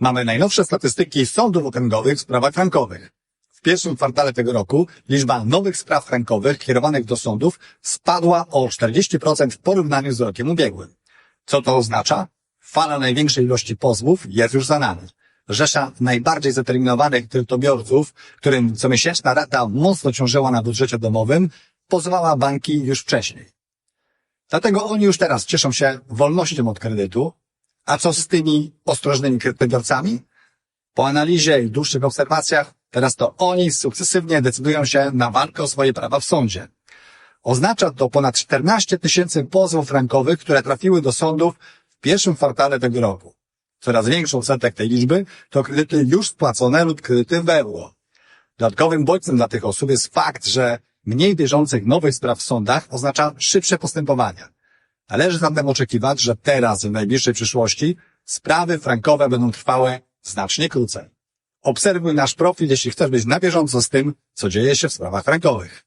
Mamy najnowsze statystyki sądów okręgowych w sprawach frankowych. W pierwszym kwartale tego roku liczba nowych spraw frankowych kierowanych do sądów spadła o 40% w porównaniu z rokiem ubiegłym. Co to oznacza? Fala największej ilości pozwów jest już za nami. Rzesza najbardziej zdeterminowanych kredytobiorców, którym comiesięczna rata mocno ciążyła na budżecie domowym, pozwała banki już wcześniej. Dlatego oni już teraz cieszą się wolnością od kredytu. A co z tymi ostrożnymi kredytobiorcami? Po analizie i dłuższych obserwacjach, teraz to oni sukcesywnie decydują się na walkę o swoje prawa w sądzie. Oznacza to ponad 14 tysięcy pozwów frankowych, które trafiły do sądów w pierwszym kwartale tego roku. Coraz większą odsetek tej liczby to kredyty już spłacone lub kredyty w euro. Dodatkowym bodźcem dla tych osób jest fakt, że mniej bieżących nowych spraw w sądach oznacza szybsze postępowania. Należy zatem oczekiwać, że teraz w najbliższej przyszłości sprawy frankowe będą trwały znacznie krócej. Obserwuj nasz profil, jeśli chcesz być na bieżąco z tym, co dzieje się w sprawach frankowych.